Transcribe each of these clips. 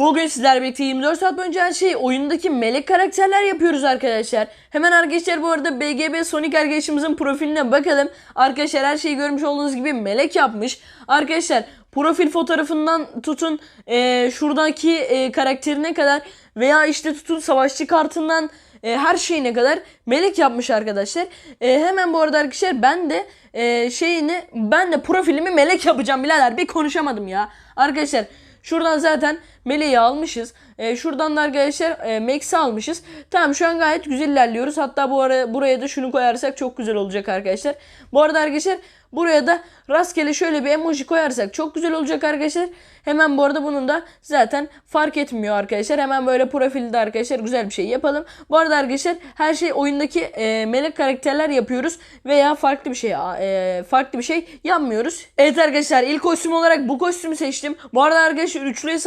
Bugün sizlerle birlikte 24 saat boyunca her şeyi oyundaki melek karakterler yapıyoruz arkadaşlar. Hemen arkadaşlar bu arada BGB Sonic arkadaşımızın profiline bakalım. Arkadaşlar her şeyi görmüş olduğunuz gibi melek yapmış. Arkadaşlar profil fotoğrafından tutun e, şuradaki e, karakterine kadar veya işte tutun savaşçı kartından e, her şeyine kadar melek yapmış arkadaşlar. E, hemen bu arada arkadaşlar ben de e, şeyini ben de profilimi melek yapacağım birader bir konuşamadım ya. Arkadaşlar Şuradan zaten Meleği almışız. E, şuradan da arkadaşlar e, Max'i almışız. Tamam şu an gayet güzel ilerliyoruz. Hatta bu ara buraya da şunu koyarsak çok güzel olacak arkadaşlar. Bu arada arkadaşlar buraya da rastgele şöyle bir emoji koyarsak çok güzel olacak arkadaşlar. Hemen bu arada bunun da zaten fark etmiyor arkadaşlar. Hemen böyle profilde arkadaşlar güzel bir şey yapalım. Bu arada arkadaşlar her şey oyundaki e, melek karakterler yapıyoruz veya farklı bir şey e, farklı bir şey yapmıyoruz. Evet arkadaşlar ilk kostüm olarak bu kostümü seçtim. Bu arada arkadaşlar üçlü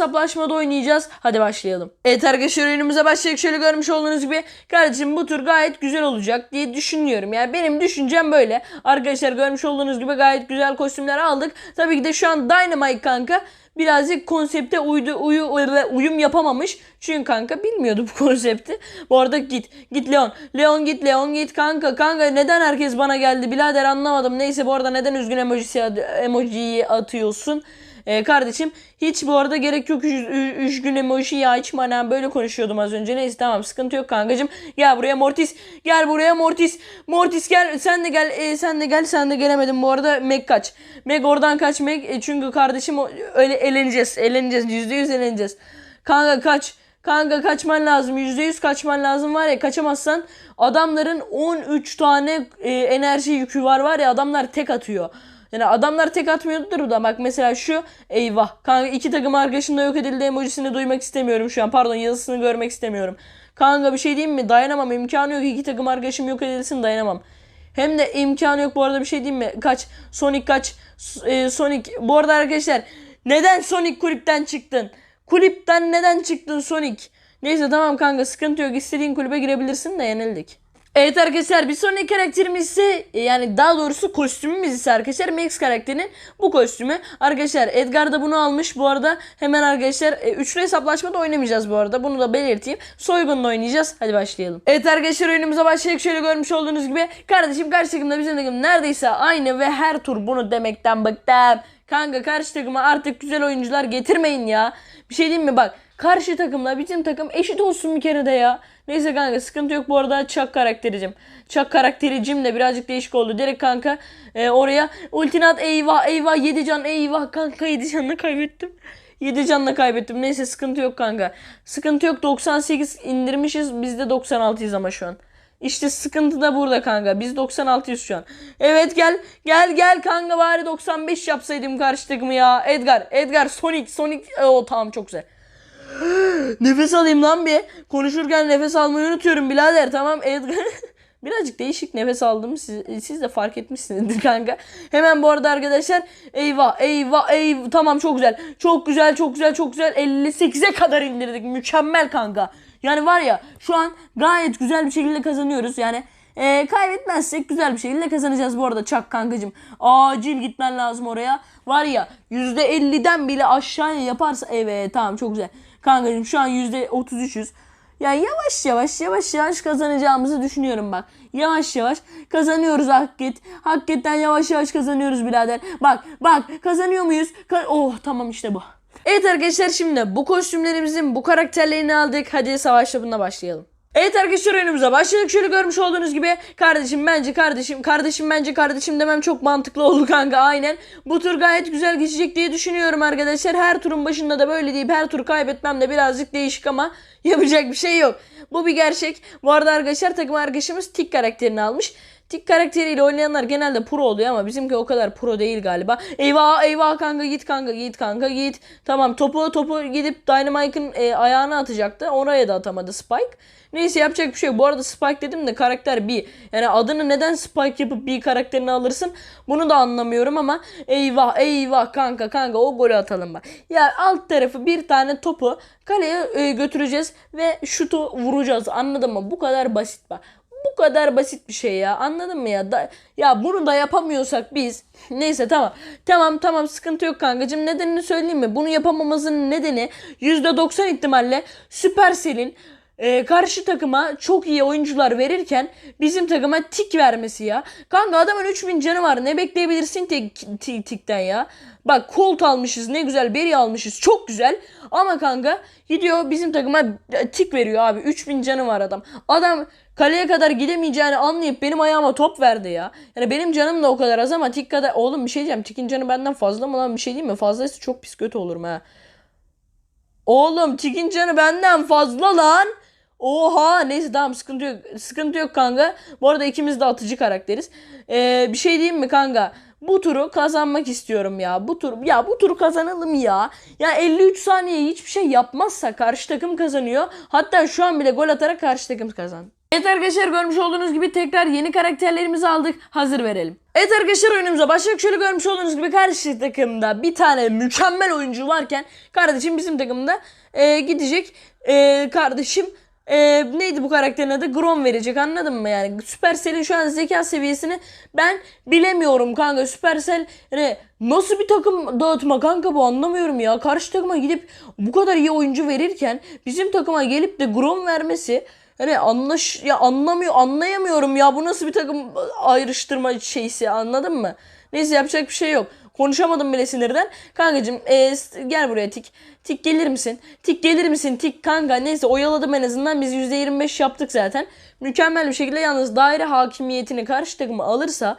hesaplaşmada oynayacağız. Hadi başlayalım. Evet arkadaşlar oyunumuza başlayarak şöyle görmüş olduğunuz gibi kardeşim bu tur gayet güzel olacak diye düşünüyorum. Yani benim düşüncem böyle. Arkadaşlar görmüş olduğunuz gibi gayet güzel kostümler aldık. Tabii ki de şu an Dynamite kanka birazcık konsepte uydu, uyu, uyum yapamamış. Çünkü kanka bilmiyordu bu konsepti. Bu arada git. Git Leon. Leon git Leon git kanka. Kanka neden herkes bana geldi birader anlamadım. Neyse bu arada neden üzgün emojisi emojiyi atıyorsun? Ee, kardeşim hiç bu arada gerek yok üzgün emoji ya hiç bana böyle konuşuyordum az önce. Neyse tamam sıkıntı yok kankacım. Gel buraya Mortis. Gel buraya Mortis. Mortis gel sen de gel e, sen de gel sen de gelemedin bu arada Meg kaç. Meg oradan kaç Meg e, çünkü kardeşim öyle eleneceğiz. Eleneceğiz %100 eleneceğiz. Kanka kaç. Kanka kaçman lazım. %100 kaçman lazım var ya kaçamazsan adamların 13 tane e, enerji yükü var var ya adamlar tek atıyor. Yani adamlar tek atmıyordur da bak mesela şu eyvah. Kanka iki takım arkadaşın da yok edildi emojisini duymak istemiyorum şu an. Pardon yazısını görmek istemiyorum. Kanka bir şey diyeyim mi? Dayanamam. imkanı yok. iki takım arkadaşım yok edilsin dayanamam. Hem de imkanı yok bu arada bir şey diyeyim mi? Kaç? Sonic kaç? E, Sonic. Bu arada arkadaşlar neden Sonic kulüpten çıktın? Kulüpten neden çıktın Sonic? Neyse tamam kanka sıkıntı yok. İstediğin kulübe girebilirsin de yenildik. Evet arkadaşlar bir sonraki karakterimiz ise e, yani daha doğrusu kostümümüz ise arkadaşlar Max karakterinin bu kostümü. Arkadaşlar Edgar da bunu almış bu arada hemen arkadaşlar e, üçlü hesaplaşmada oynamayacağız bu arada bunu da belirteyim. Soygunla oynayacağız hadi başlayalım. Evet arkadaşlar oyunumuza başlayarak şöyle görmüş olduğunuz gibi kardeşim karşı takımda bizim takım neredeyse aynı ve her tur bunu demekten bıktım. Kanka karşı takıma artık güzel oyuncular getirmeyin ya. Bir şey diyeyim mi bak karşı takımla bizim takım eşit olsun bir kere de ya. Neyse kanka sıkıntı yok bu arada Çak karaktericim. Çak karaktericim de birazcık değişik oldu. Direkt kanka e, oraya ultinat eyvah eyvah 7 can eyvah kanka 7 canını kaybettim. 7 canla kaybettim. Neyse sıkıntı yok kanka. Sıkıntı yok 98 indirmişiz. Biz de 96'yız ama şu an. İşte sıkıntı da burada kanka. Biz 96'yız şu an. Evet gel. Gel gel kanka bari 95 yapsaydım karşı takımı ya. Edgar. Edgar. Sonic. Sonic. O tamam çok güzel. Nefes alayım lan bir. Konuşurken nefes almayı unutuyorum birader. Tamam Edgar. Birazcık değişik nefes aldım. Siz, siz de fark etmişsinizdir kanka. Hemen bu arada arkadaşlar eyvah eyvah eyvah tamam çok güzel. Çok güzel çok güzel çok güzel 58'e kadar indirdik. Mükemmel kanka. Yani var ya şu an gayet güzel bir şekilde kazanıyoruz. Yani e, kaybetmezsek güzel bir şekilde kazanacağız bu arada Çak kankacım. Acil gitmen lazım oraya. Var ya %50'den bile aşağıya yaparsa evet tamam çok güzel. Kankacım şu an %33'üz. Yani yavaş yavaş yavaş yavaş kazanacağımızı düşünüyorum bak. Yavaş yavaş kazanıyoruz Hakket. Hakketten yavaş yavaş kazanıyoruz birader. Bak bak kazanıyor muyuz? Ka oh tamam işte bu. Evet arkadaşlar şimdi bu kostümlerimizin bu karakterlerini aldık. Hadi savaş şabına başlayalım. Evet arkadaşlar oyunumuza başladık. Şöyle görmüş olduğunuz gibi kardeşim bence kardeşim kardeşim bence kardeşim demem çok mantıklı oldu kanka aynen. Bu tur gayet güzel geçecek diye düşünüyorum arkadaşlar. Her turun başında da böyle deyip her tur kaybetmem de birazcık değişik ama yapacak bir şey yok. Bu bir gerçek. Bu arada arkadaşlar takım arkadaşımız Tik karakterini almış. Tik karakteriyle oynayanlar genelde pro oluyor ama bizimki o kadar pro değil galiba. Eyvah eyvah kanka git kanka git kanka git. Tamam topu topu gidip Dynamite'ın e, ayağına atacaktı. Oraya da atamadı Spike. Neyse yapacak bir şey yok. Bu arada Spike dedim de karakter bir. Yani adını neden Spike yapıp bir karakterini alırsın? Bunu da anlamıyorum ama eyvah eyvah kanka kanka o golü atalım bak. Ya alt tarafı bir tane topu kaleye e, götüreceğiz ve şutu vuracağız. Anladın mı? Bu kadar basit bak. Bu kadar basit bir şey ya. Anladın mı ya? Da, ya bunu da yapamıyorsak biz. Neyse tamam. Tamam tamam sıkıntı yok kankacığım. Nedenini söyleyeyim mi? Bunu yapamamızın nedeni %90 ihtimalle Supercell'in e, karşı takıma çok iyi oyuncular verirken bizim takıma tik vermesi ya. Kanka adamın 3000 canı var. Ne bekleyebilirsin tik, tikten ya? Bak Colt almışız ne güzel. Berry almışız çok güzel. Ama kanka gidiyor bizim takıma e, tik veriyor abi. 3000 canı var adam. Adam kaleye kadar gidemeyeceğini anlayıp benim ayağıma top verdi ya. Yani benim canım da o kadar az ama tik kadar... Oğlum bir şey diyeceğim. Tikin canı benden fazla mı lan bir şey değil mi? Fazlaysa çok pis kötü olurum ha. Oğlum Tikin canı benden fazla lan. Oha neyse tamam sıkıntı yok. Sıkıntı yok kanka. Bu arada ikimiz de atıcı karakteriz. Ee, bir şey diyeyim mi kanka? Bu turu kazanmak istiyorum ya. Bu tur ya bu turu kazanalım ya. Ya 53 saniye hiçbir şey yapmazsa karşı takım kazanıyor. Hatta şu an bile gol atarak karşı takım kazan. Evet arkadaşlar görmüş olduğunuz gibi tekrar yeni karakterlerimizi aldık. Hazır verelim. Evet arkadaşlar oyunumuza başladık. Şöyle görmüş olduğunuz gibi karşı takımda bir tane mükemmel oyuncu varken kardeşim bizim takımda e, gidecek. E, kardeşim e, neydi bu karakterin adı? Grom verecek anladın mı yani? Supercell'in şu an zeka seviyesini ben bilemiyorum kanka. Supercell hani nasıl bir takım dağıtma kanka bu anlamıyorum ya. Karşı takıma gidip bu kadar iyi oyuncu verirken bizim takıma gelip de Grom vermesi Hani anlaş ya anlamıyor anlayamıyorum ya bu nasıl bir takım ayrıştırma şeysi anladın mı? Neyse yapacak bir şey yok. Konuşamadım bile sinirden. Kankacım e, gel buraya tik. Tik gelir misin? Tik gelir misin? Tik kanka neyse oyaladım en azından biz %25 yaptık zaten. Mükemmel bir şekilde yalnız daire hakimiyetini karşı takıma alırsa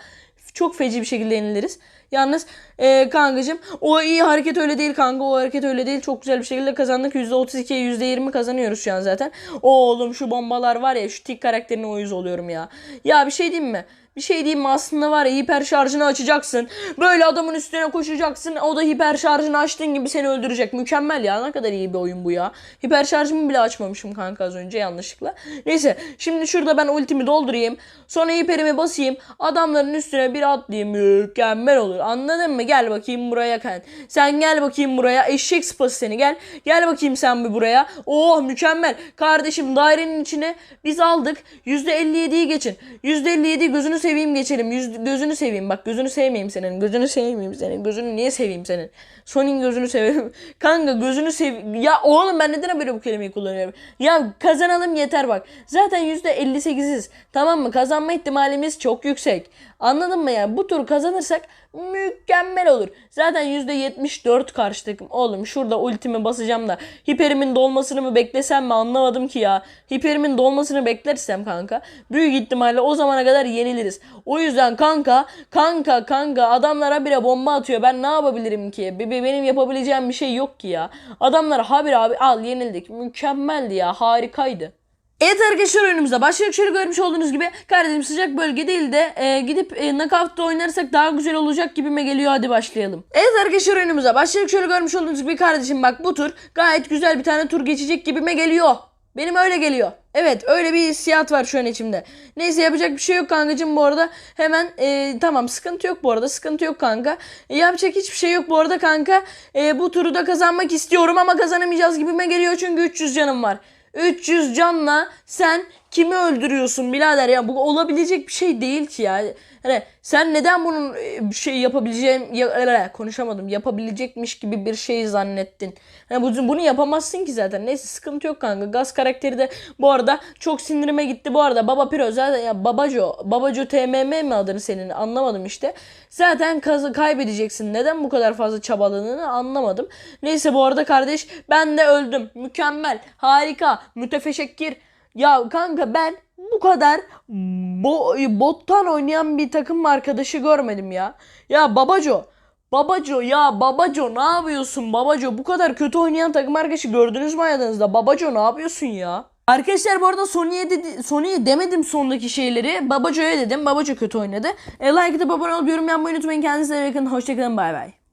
çok feci bir şekilde yeniliriz. Yalnız e, kankacım o iyi hareket öyle değil kanka o hareket öyle değil. Çok güzel bir şekilde kazandık. %32'ye %20 kazanıyoruz şu an zaten. Oğlum şu bombalar var ya şu tik karakterine uyuz oluyorum ya. Ya bir şey diyeyim mi? Bir şey diyeyim mi aslında var ya hiper şarjını açacaksın. Böyle adamın üstüne koşacaksın. O da hiper şarjını açtığın gibi seni öldürecek. Mükemmel ya ne kadar iyi bir oyun bu ya. Hiper şarjımı bile açmamışım kanka az önce yanlışlıkla. Neyse şimdi şurada ben ultimi doldurayım. Sonra hiperimi basayım. Adamların üstüne bir atlayayım. Mükemmel olur. Anladın mı? Gel bakayım buraya kan. Sen gel bakayım buraya. Eşek sıpası seni gel. Gel bakayım sen bir buraya. Oh mükemmel. Kardeşim dairenin içine biz aldık. %57'yi geçin. %57 gözünü seveyim geçelim. Yüz, gözünü seveyim. Bak gözünü sevmeyeyim senin. Gözünü sevmeyeyim senin. Gözünü niye seveyim senin? Sony'in gözünü seveyim. Kanka gözünü sev... Ya oğlum ben neden böyle bu kelimeyi kullanıyorum? Ya kazanalım yeter bak. Zaten %58'iz. Tamam mı? Kazanma ihtimalimiz çok yüksek. Anladın mı ya? Bu tur kazanırsak mükemmel olur. Zaten %74 karşı takım. Oğlum şurada ultimi basacağım da hiperimin dolmasını mı beklesem mi anlamadım ki ya. Hiperimin dolmasını beklersem kanka büyük ihtimalle o zamana kadar yeniliriz. O yüzden kanka kanka kanka adamlara bile bomba atıyor. Ben ne yapabilirim ki? Be- be- Benim yapabileceğim bir şey yok ki ya. Adamlar habire abi al yenildik. Mükemmeldi ya harikaydı. Evet arkadaşlar oyunumuza başladık. Şöyle görmüş olduğunuz gibi kardeşim sıcak bölge değil de e, gidip e, knockout'ta oynarsak daha güzel olacak gibime geliyor. Hadi başlayalım. Evet arkadaşlar oyunumuza başladık. Şöyle görmüş olduğunuz gibi kardeşim bak bu tur gayet güzel bir tane tur geçecek gibime geliyor. Benim öyle geliyor. Evet öyle bir hissiyat var şu an içimde. Neyse yapacak bir şey yok kankacığım bu arada. Hemen e, tamam sıkıntı yok bu arada sıkıntı yok kanka. E, yapacak hiçbir şey yok bu arada kanka. E, bu turu da kazanmak istiyorum ama kazanamayacağız gibime geliyor çünkü 300 canım var. 300 canla sen kimi öldürüyorsun birader ya bu olabilecek bir şey değil ki ya. Hani sen neden bunun e, şey yapabileceğim ya, e, konuşamadım yapabilecekmiş gibi bir şey zannettin. Hani bu, bunu yapamazsın ki zaten. Neyse sıkıntı yok kanka. Gaz karakteri de bu arada çok sinirime gitti bu arada. Baba Piro zaten ya Babaco, Babaco TMM mi adını senin anlamadım işte. Zaten kazı kaybedeceksin. Neden bu kadar fazla çabaladığını anlamadım. Neyse bu arada kardeş ben de öldüm. Mükemmel, harika, mütefeşekkir. Ya kanka ben bu kadar bo bottan oynayan bir takım arkadaşı görmedim ya. Ya Babaco. Babaco ya Babaco ne yapıyorsun Babaco? Bu kadar kötü oynayan takım arkadaşı gördünüz mü hayatınızda? Babaco ne yapıyorsun ya? Arkadaşlar bu arada Sony'ye dedi, Sony'ye demedim sondaki şeyleri. Babaco'ya dedim. Babaco kötü oynadı. E, like atıp abone olup yorum yapmayı unutmayın. Kendinize iyi bakın. Hoşçakalın. Bay bay.